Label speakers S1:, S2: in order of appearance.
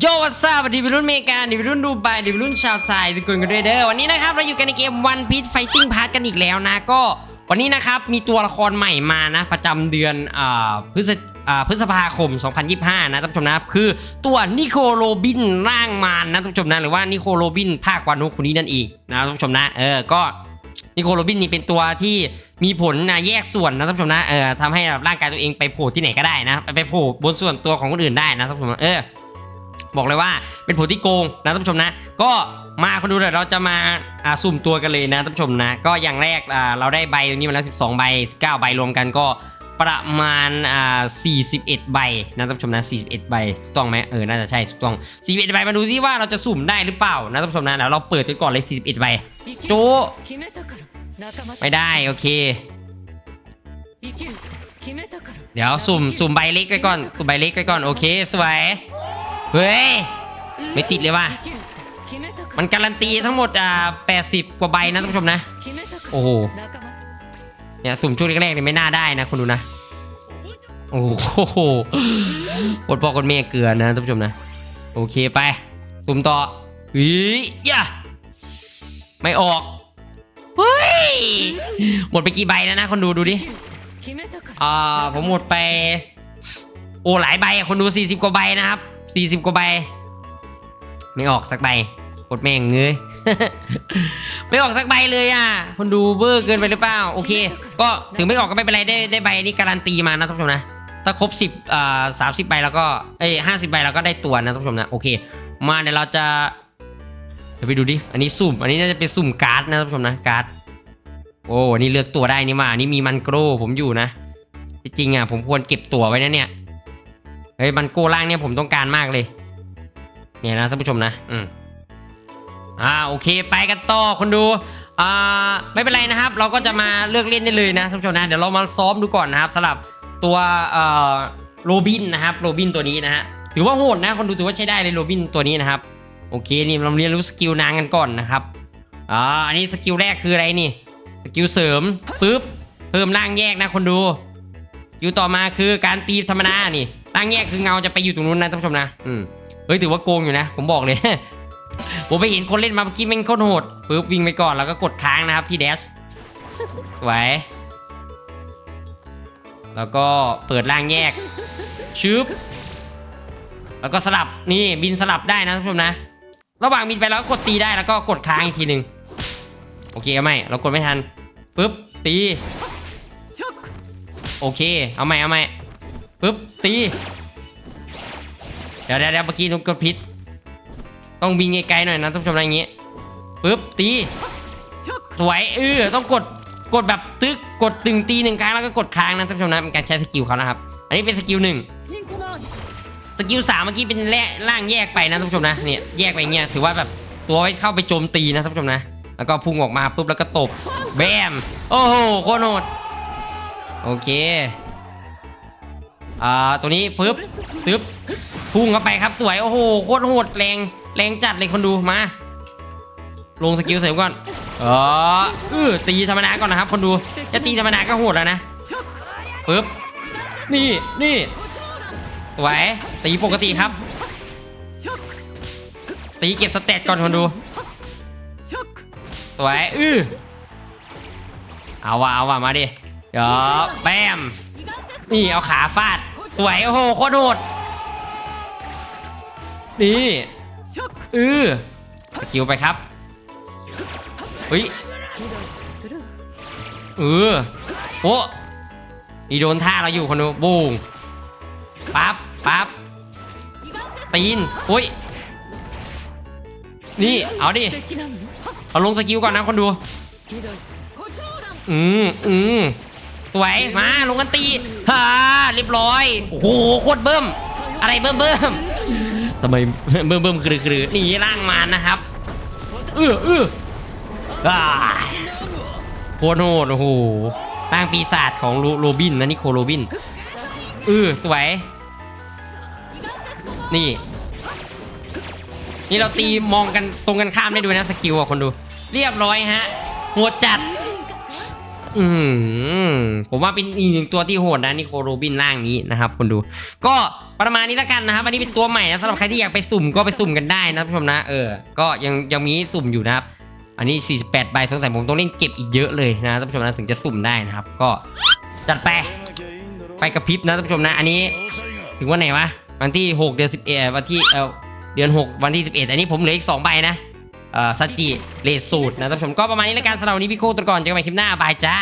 S1: โยวัสซาดีวิรุ่นเมกาดีวิรุ่นดูไบดีวิรุ่นชาวไทยทุกคนกันด้วยเด้อวันนี้นะครับเราอยู่กันในเกม One Piece Fighting Pass กันอีกแล้วนะก็วันนี้นะครับมีตัวละครใหม่มานะประจำเดือนอ่าพฤศอ่าพฤษภาคม 2025 นะท่านผู้ชมนะคือตัวนิโคโรบินร่างมารนะท่านผู้ชมนะหรือว่านิโคโรบินภาควานุคนนี้นั่นเองนะท่านผู้ชมนะเออก็นิโคโรบินนี่เป็นตัวที่มีผลนะแยกส่วนนะท่านผู้ชมนะเออทำให้ร่างกายตัวเองไปโผล่ที่ไหนก็ได้นะไปโผล่บนส่วนตัวของคนอื่นได้นะท่านผู้ชมเออ บอกเลยว่าเป็นผลที่โกงนะท่านผู้ชมนะ ก็มาคนดูเดี๋ยวเราจะมาสุ่มตัวกันเลยนะท่านผู้ชมนะ ก็อย่างแรกเราได้ใบตรงนี้มาแล้ว 12 ใบ 19 ใบรวมกันก็ประมาณ41 ใบนะท่านผู้ชมนะ 41 ใบถูกต้องไหมเออ น่าจะใช่ถูกต้อง 41 ใบ มาดูซิว่าเราจะสุ่มได้หรือเปล่านะท่านผู้ชมนะแล้วเราเปิดกันก่อนเลย 41 ใบโจไม่ได้ โอเค เดี๋ยวสุ่ม สุ่มใบเล็กไปก่อน สุ่มใบเล็กไปก่อน โอเค สวย เฮ้ย ไม่ติดเลยว่ะ มันการันตีทั้งหมดอ่าแปดสิบกว่าใบนะท่านผู้ชมนะ โอ้โห เนี่ยสุ่มช่วงแรกๆนี่ไม่น่าได้นะคุณดูนะ โอ้โหกดพ่อกดเม่เกลือนะท่านผู้ชมนะ โอเคไป สุ่มต่ออีย่าไม่ออก เฮ้ย หมดไปกี่ใบแล้วนะคนดูดูดิ อ่าผมหมดไป โอ้หลายใบคนดู 40 กว่าใบนะครับ 40กว่าใบ ไม่ออกสักใบกดแม่งเงยไม่ออกสักใบเลยอะ คนดูเบอร์เกินไปหรือเปล่า โอเค ก็ถึงไม่ออกก็ไม่เป็นไรได้ได้ใบนี้การันตีมานะท่านผู้ชมนะ ถ้าครบ10อ่าสามสิบใบแล้วก็ เอ้ยห้าสิบใบเราก็ได้ตัวนะท่านผู้ชมนะ โอเค มาเดี๋ยวเราจะเดี๋ยวไปดูดิ อันนี้สุ่ม อันนี้น่าจะเป็นสุ่มการ์ดนะท่านผู้ชมนะ การ์ด โอ้อันนี่เลือกตัวได้นี่มาอันนี้มีมันโกรผมอยู่นะ จริงอะผมควรเก็บตัวไว้นะเนี่ย ฮ้ยมันโก้ล่างเนี่ยผมต้องการมากเลย เนี่ยนะท่านผู้ชมนะ อืมอ่าโอเคไปกันต่อคนดูอ่าไม่เป็นไรนะครับ เราก็จะมาเลือกเล่นได้เลยนะท่านผู้ชมนะเดี๋ยวเรามาซ้อมดูก่อนนะครับสำหรับตัวเอ่อโรบินนะครับโรบินตัวนี้นะฮะถือว่าโหดนะคนดูถือว่าใช้ได้เลยโรบินตัวนี้นะครับโอเคนี่เราเรียนรู้สกิลนางกันก่อนนะครับอ่าอันนี้สกิลแรกคืออะไรนี่สกิลเสริมปึ๊บเพิ่มร่างแยกนะคนดูสกิลต่อมาคือการตีธรรมดานี่ ตั้งแยกคือเงาจะไปอยู่ตรงนู้นนะท่านผู้ชมนะเฮ้ยถือว่าโกงอยู่นะ ผมบอกเลย ผมไปเห็นคนเล่นมาเมื่อกี้แม่งโคตรโหดปึ๊บวิ่งไปก่อนแล้วก็กดค้างนะครับที่เดสไว้แล้วก็เปิดล่างแยกชึบแล้วก็สลับนี่บินสลับได้นะท่านผู้ชมนะ ระหว่างบินไปแล้วกดตีได้แล้วก็กดค้างอีกทีหนึ่งโอเคเอาไม่เรากดไม่ทันปึ๊บตีโอเคเอาไหมเอาไหม ปึ๊บตีเดี๋ยวเดี๋ยวเมื่อกี้ต้องกดพิดต้องบินไกลๆหน่อยนะทุกผู้ชมอะไรเงี้ยปึ๊บตีสวยเออต้องกดกดแบบตึ๊กกดตึงตีหนึ่งครั้งแล้วก็กดค้างนะทุกผู้ชมนะเป็นการใช้สกิลเขานะครับ อันนี้เป็นสกิลหนึ่งสกิลสามเมื่อกี้เป็นแร่างแยกไปนะทุกผู้ชมนะเนี่ยแยกไปเงี้ยถือว่าแบบตัวไว้เข้าไปโจมตีนะทุกผู้ชมนะ แล้วก็พุ่งออกมาปุ๊บแล้วก็ตบแบมโอ้โหโคโนดโอเค อ่าตัวนี้ปึ๊บซึบพุ่งเข้าไปครับสวยโอ้โหโคตรโหดแรงแรงจัดเลยคนดูมา ลงสกิลเสริมก่อนเออเอตีธรรมดาก่อนนะครับ คนดูจะตีธรรมดาก็โหดแล้วนะปึ๊บนี่นี่ไหวตีปกติครับ ตีเก็บสเตตก่อนคนดูสวยอือเอาว่ะเอาว่ะมาดิเดี๋ยวแปมนี่เอาขาฟาด สวยโอ้โหโคตรโหดนี่
S2: เอ
S1: อสกิลไปครับอุ้ยเออโอ้นี่โดนท่าเราอยู่คนดูบูงปั๊บปั๊บตีนอุ้ยนี่เอาดิเอาลงสกิลก่อนนะคนดูอืมอืม สวยมาลงกันตีฮ่าเรียบร้อยโอ้โหโคตรเบิ่มอะไรเบิ่มเบิ่มทำไมเบิ่มเบิ่มกรือกรือนี่ร่างมารนะครับเออเอออ่าโคตรโหดโอ้โหร่างปีศาจของโรโรบินนะนี่โคโรบินเออสวย นี่ นี่เราตีมองกันตรงกันข้ามได้ด้วยนะสกิลอะคนดู เรียบร้อยฮะโหดจัด อืมผมว่าเป็นอีกหนึ่งตัวที่โหดนะนิโคโรบินร่างนี้นะครับคนดู ก็ประมาณนี้แล้วกันนะครับอันนี้เป็นตัวใหม่นะสำหรับใครที่อยากไปสุ่มก็ไปสุ่มกันได้นะผู้ชมนะ เออ ก็ยังยังมีสุ่มอยู่นะครับ อันนี้ 48 ใบสงสัยผมต้องเล่นเก็บอีกเยอะเลยนะท่านผู้ชมนะถึงจะสุ่มได้นะครับ ก็จัดไปไฟกระพริบนะท่านผู้ชมนะ อันนี้ถึงวันไหนวะวันที่ 6 เดือน11วันที่เออเดือน 6 วันที่ 11 อันนี้ผมเหลืออีก2ใบนะ ซาจิเลสูตรนะท่านผู้ชมก็ประมาณนี้แล้วกันสำหรับวันนี้พี่โคตัวก่อนเจอกันใหม่คลิปหน้าบายจ้า